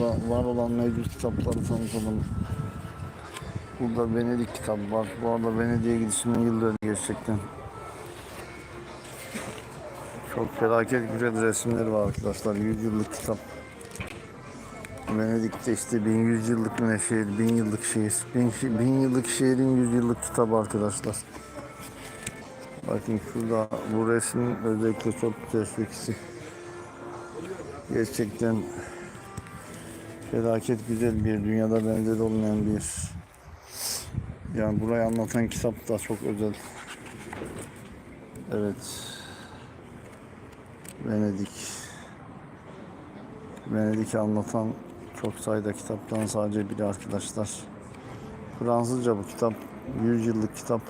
Burada var olan mevcut kitapları tanıtalım. Burada Venedik kitabı var. Bu arada Venedik'e gidişimin yılları gerçekten. Çok felaket güzel resimleri var arkadaşlar. 100 yıllık kitap. Venedik'te işte 1100 yıllık ne şehir, 1000 yıllık şehir. 1000, 1000 yıllık şehrin 100 yıllık kitabı arkadaşlar. Bakın şurada bu resmin özellikle çok teşvikisi. Gerçekten felaket güzel bir dünyada benzeri olmayan bir yani burayı anlatan kitap da çok özel. Evet. Venedik. Venedik'i anlatan çok sayıda kitaptan sadece biri arkadaşlar. Fransızca bu kitap. 100 yıllık kitap.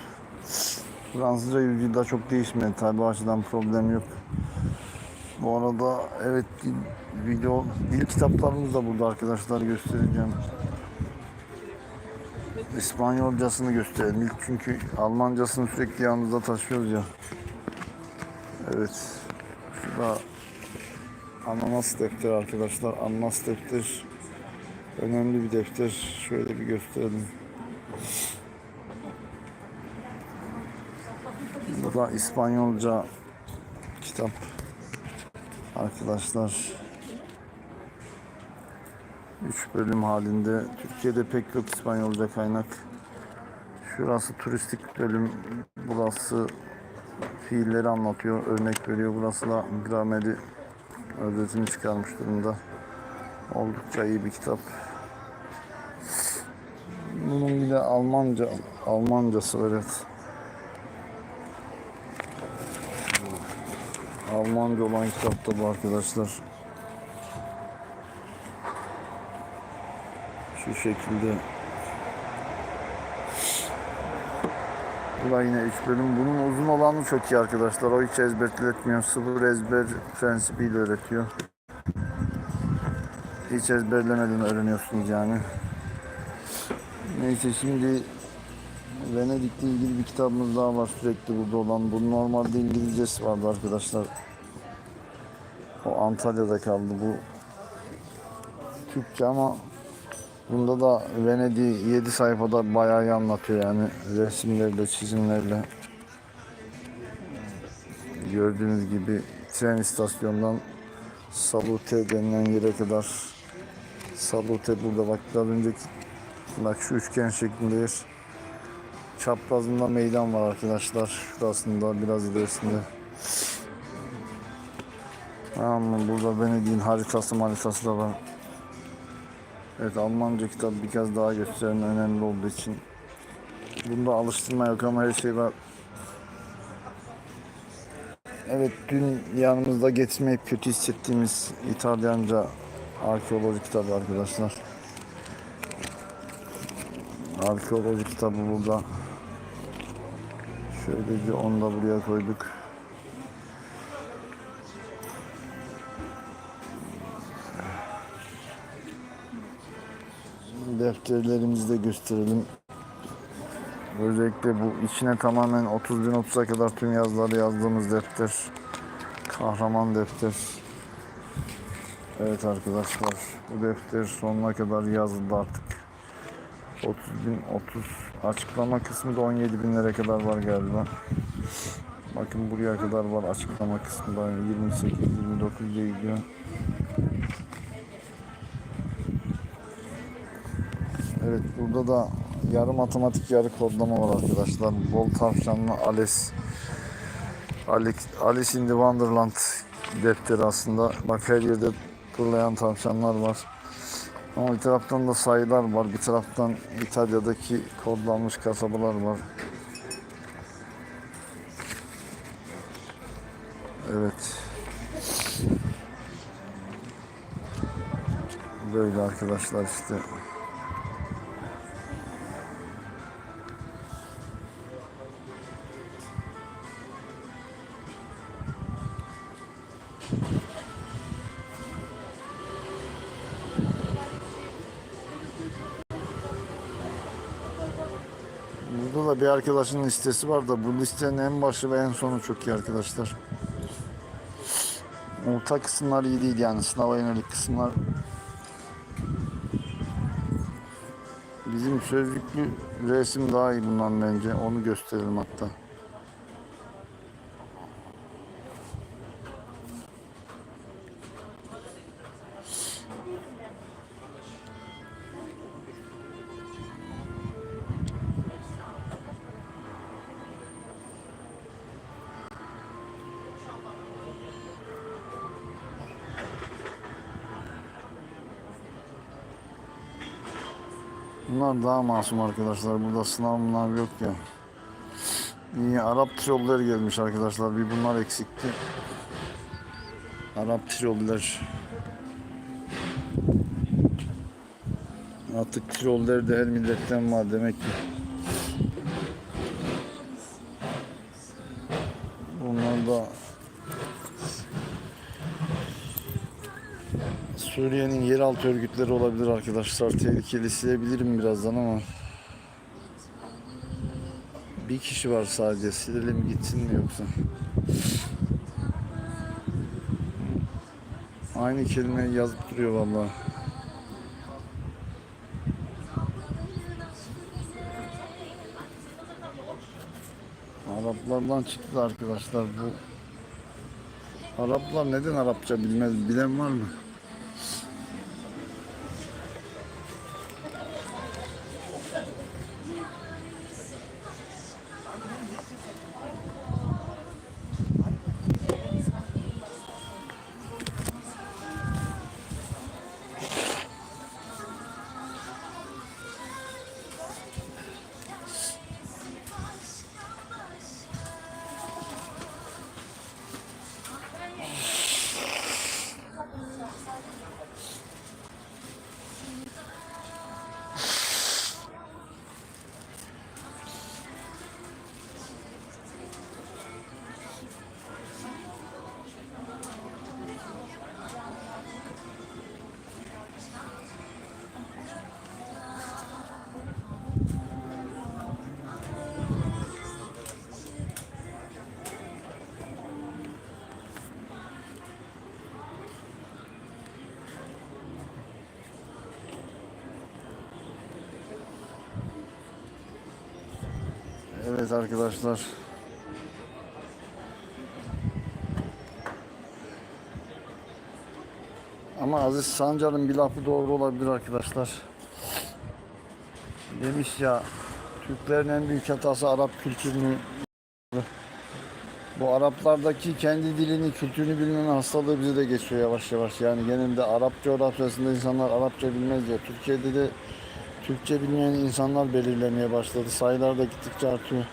Fransızca 100 yılda çok değişmedi. Tabi açıdan problem yok. Bu arada evet video dil kitaplarımız da burada arkadaşlar göstereceğim. İspanyolcasını gösterelim ilk çünkü Almancasını sürekli yanımızda taşıyoruz ya. Evet. Şurada ananas defter arkadaşlar. Ananas defter önemli bir defter. Şöyle bir gösterelim. Bu da İspanyolca kitap arkadaşlar. 3 bölüm halinde. Türkiye'de pek yok İspanyolca kaynak. Şurası turistik bölüm. Burası fiilleri anlatıyor, örnek veriyor. Burası da grameri özetini çıkarmış durumda. Oldukça iyi bir kitap. Bunun bir de Almanca, Almancası var evet. Almanca olan kitap da bu arkadaşlar. Şu şekilde. Bu da yine 3 bölüm. Bunun uzun olanı çok iyi arkadaşlar. O hiç ezberletmiyor. Sıfır ezber prensibiyle öğretiyor. Hiç ezberlemeden öğreniyorsunuz yani. Neyse şimdi Venedik'le ilgili bir kitabımız daha var sürekli burada olan. Bu normalde İngilizcesi vardı arkadaşlar. O Antalya'da kaldı bu. Türkçe ama bunda da Venedik'i 7 sayfada bayağı iyi anlatıyor yani resimlerle, çizimlerle. Gördüğünüz gibi tren istasyonundan Salute denilen yere kadar Salute burada bak biraz önceki bak şu üçgen şeklinde yer. Çaprazında meydan var arkadaşlar. Şurasında biraz ilerisinde. Ama burada Venedik'in haritası haritası da var. Evet Almanca kitap bir kez daha gösteren önemli olduğu için. Bunda alıştırma yok ama her şey var. Evet dün yanımızda getirmeyip kötü hissettiğimiz İtalyanca arkeoloji kitabı arkadaşlar. Arkeoloji kitabı burada. Şöylece onu da buraya koyduk. Defterlerimizi de gösterelim. Özellikle bu içine tamamen 30 bin 30'a kadar tüm yazıları yazdığımız defter. Kahraman defter. Evet arkadaşlar bu defter sonuna kadar yazıldı artık. 30 bin 30 açıklama kısmı da 17 binlere kadar var galiba. Bakın buraya kadar var açıklama kısmında 28 29 diye gidiyor. Evet burada da yarı matematik yarı kodlama var arkadaşlar. Bol tavşanlı Alice Alice, Alice in the Wonderland defteri aslında. Bak her yerde fırlayan tavşanlar var. Ama bir taraftan da sayılar var. Bir taraftan İtalya'daki kodlanmış kasabalar var. Evet. Böyle arkadaşlar işte. bir arkadaşın listesi var da bu listenin en başı ve en sonu çok iyi arkadaşlar. Orta kısımlar iyi değil yani sınava yönelik kısımlar. Bizim sözlüklü resim daha iyi bundan bence onu gösterelim hatta. Bunlar daha masum arkadaşlar. Burada sınav mınav yok ya. İyi Arap tiroller gelmiş arkadaşlar. Bir bunlar eksikti. Arap tiroller. Artık tiroller de her milletten var demek ki. Bunlar da Suriye'nin yeraltı örgütleri olabilir arkadaşlar. Tehlikeli silebilirim birazdan ama bir kişi var sadece. Silelim gitsin mi yoksa? Aynı kelimeyi yazıp duruyor vallahi. Araplardan çıktı arkadaşlar bu. Araplar neden Arapça bilmez bilen var mı? Evet arkadaşlar. Ama Aziz Sancar'ın bir lafı doğru olabilir arkadaşlar. Demiş ya Türklerin en büyük hatası Arap kültürünü bu Araplardaki kendi dilini, kültürünü bilmeme hastalığı bize de geçiyor yavaş yavaş. Yani genelde Arap coğrafyasında insanlar Arapça bilmez ya. Türkiye'de de Türkçe bilmeyen insanlar belirlemeye başladı. Sayılar da gittikçe artıyor.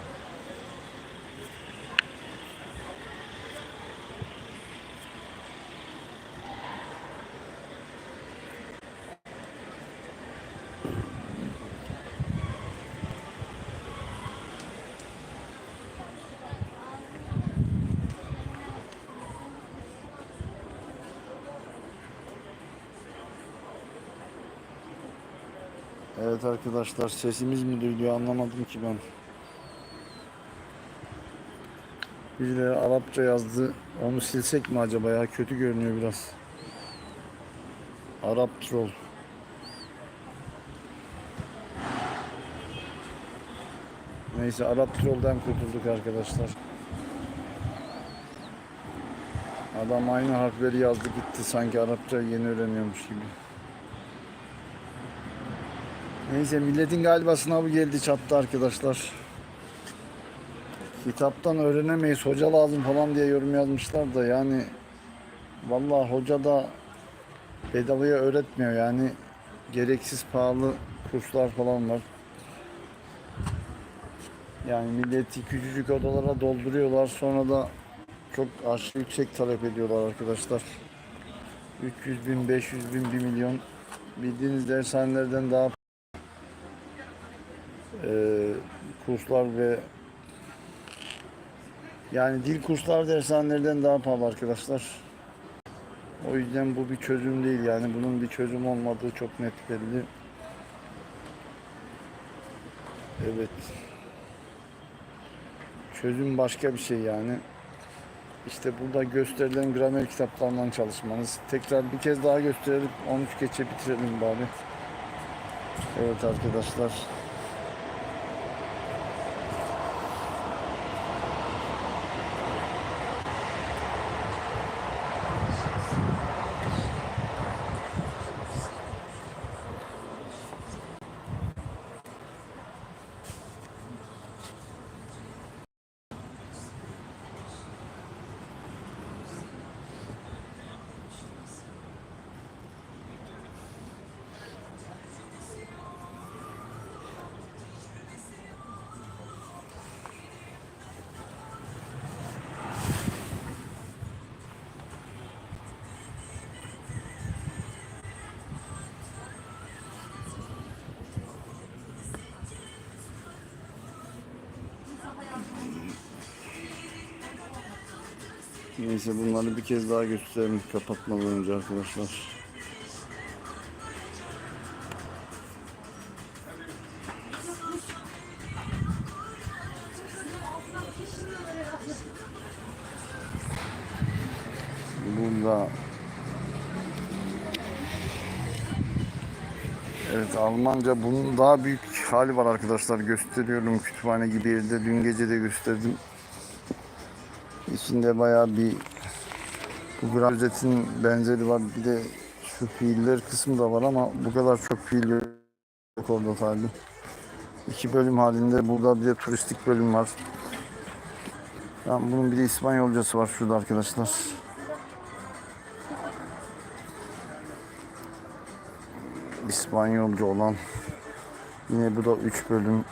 Evet arkadaşlar sesimiz mi duyuluyor anlamadım ki ben. Birileri Arapça yazdı. Onu silsek mi acaba ya? Kötü görünüyor biraz. Arap troll. Neyse Arap trollden kurtulduk arkadaşlar. Adam aynı harfleri yazdı gitti sanki Arapça yeni öğreniyormuş gibi. Neyse milletin galiba sınavı geldi çattı arkadaşlar. Kitaptan öğrenemeyiz hoca lazım falan diye yorum yazmışlar da yani vallahi hoca da bedavaya öğretmiyor yani gereksiz pahalı kurslar falan var. Yani milleti küçücük odalara dolduruyorlar sonra da çok aşırı yüksek talep ediyorlar arkadaşlar. 300 bin, 500 bin, 1 milyon bildiğiniz dershanelerden daha kurslar ve yani dil kurslar dershanelerden daha pahalı arkadaşlar. O yüzden bu bir çözüm değil yani bunun bir çözüm olmadığı çok net belli. Evet. Çözüm başka bir şey yani. İşte burada gösterilen gramer kitaplarından çalışmanız. Tekrar bir kez daha gösterelim. 13 geçe bitirelim bari. Evet arkadaşlar. Neyse bunları bir kez daha gösterelim kapatmadan önce arkadaşlar. Burada Evet Almanca bunun daha büyük hali var arkadaşlar. Gösteriyorum kütüphane gibi yerde dün gece de gösterdim İçinde bayağı bir bu özetin benzeri var. Bir de şu fiiller kısmı da var ama bu kadar çok fiil yok orada tabi İki bölüm halinde burada bir de turistik bölüm var. Tamam, bunun bir de İspanyolcası var şurada arkadaşlar. İspanyolca olan. Yine bu da 3 bölüm.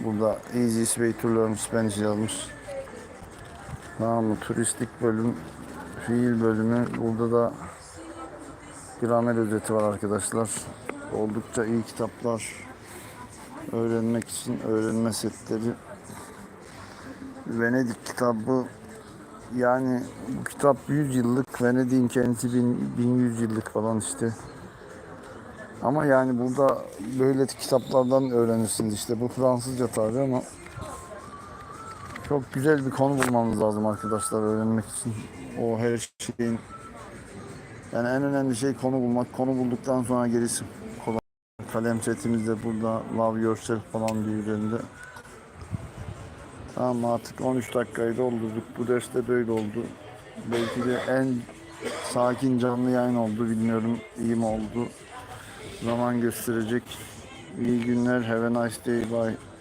Burada Easy Way to Learn Spanish yazmış tamam mı? Turistik bölüm fiil bölümü. Burada da gramer özeti var arkadaşlar. Oldukça iyi kitaplar öğrenmek için öğrenme setleri. Venedik kitabı yani bu kitap 100 yıllık Venedik'in kendisi 1100 yıllık falan işte. Ama yani burada böyle kitaplardan öğrenirsiniz işte. Bu Fransızca tabi ama çok güzel bir konu bulmanız lazım arkadaşlar öğrenmek için. O her şeyin yani en önemli şey konu bulmak. Konu bulduktan sonra gerisi kolay. Kalem setimiz de burada. Love Yourself falan bir üzerinde. Tamam artık 13 dakikayı doldurduk. Bu derste böyle oldu. Belki de en sakin canlı yayın oldu. Bilmiyorum iyi mi oldu. Zaman gösterecek. İyi günler. Have a nice day. Bye.